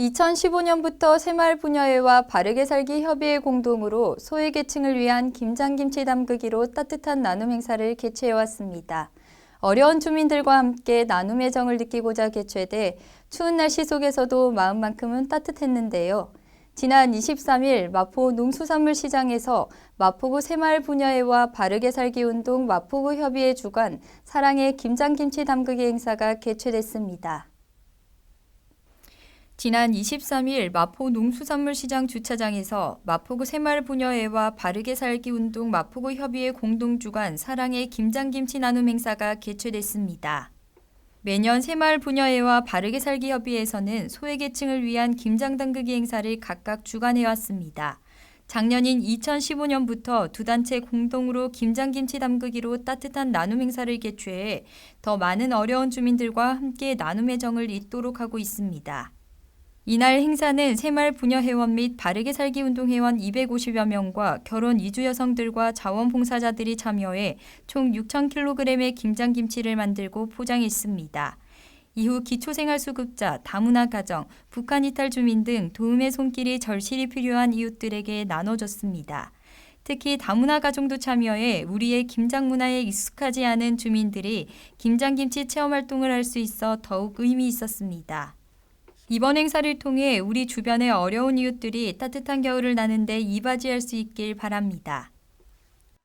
2015년부터 새마을 분야회와 바르게 살기 협의회 공동으로 소외계층을 위한 김장김치 담그기로 따뜻한 나눔 행사를 개최해왔습니다. 어려운 주민들과 함께 나눔의 정을 느끼고자 개최돼 추운 날씨 속에서도 마음만큼은 따뜻했는데요. 지난 23일 마포 농수산물 시장에서 마포구 새마을 분야회와 바르게 살기 운동 마포구 협의회 주관 사랑의 김장김치 담그기 행사가 개최됐습니다. 지난 23일 마포 농수산물시장 주차장에서 마포구 새마을 분야회와 바르게 살기 운동 마포구 협의회 공동 주관 사랑의 김장김치 나눔 행사가 개최됐습니다. 매년 새마을 분야회와 바르게 살기 협의회에서는 소외계층을 위한 김장 담그기 행사를 각각 주관해 왔습니다. 작년인 2015년부터 두 단체 공동으로 김장김치 담그기로 따뜻한 나눔 행사를 개최해 더 많은 어려운 주민들과 함께 나눔의 정을 잇도록 하고 있습니다. 이날 행사는 새마을 부녀 회원 및 바르게 살기 운동 회원 250여 명과 결혼 이주 여성들과 자원봉사자들이 참여해 총 6,000kg의 김장김치를 만들고 포장했습니다. 이후 기초생활수급자, 다문화 가정, 북한 이탈 주민 등 도움의 손길이 절실히 필요한 이웃들에게 나눠줬습니다. 특히 다문화 가정도 참여해 우리의 김장 문화에 익숙하지 않은 주민들이 김장김치 체험 활동을 할 수 있어 더욱 의미 있었습니다. 이번 행사를 통해 우리 주변의 어려운 이웃들이 따뜻한 겨울을 나는데 이바지할 수 있길 바랍니다.